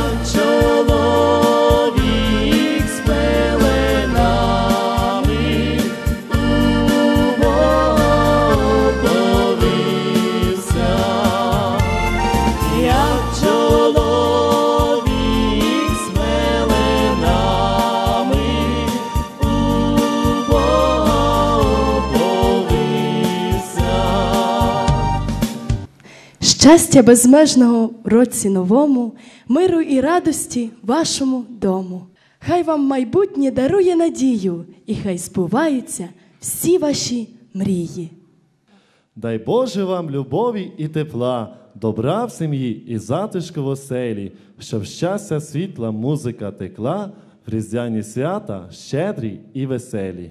Sancho. Щастя безмежного році новому, миру і радості вашому дому. Хай вам майбутнє дарує надію, і хай збуваються всі ваші мрії. Дай Боже вам любові і тепла, добра в сім'ї і затишку в оселі, щоб щастя, світла, музика текла, в різдвяні свята щедрі і веселі.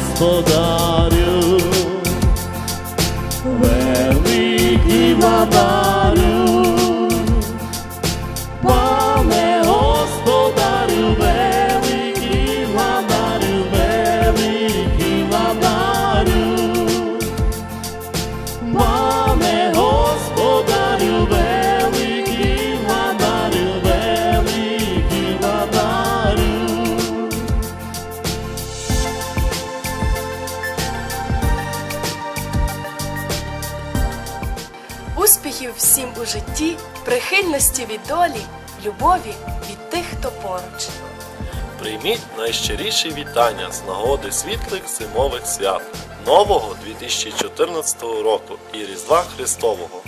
Господарю, великий владарю, Успіхів всім у житті, прихильності від долі, любові від тих, хто поруч. Прийміть найщиріші вітання з нагоди світлих зимових свят нового 2014 року і Різдва Христового.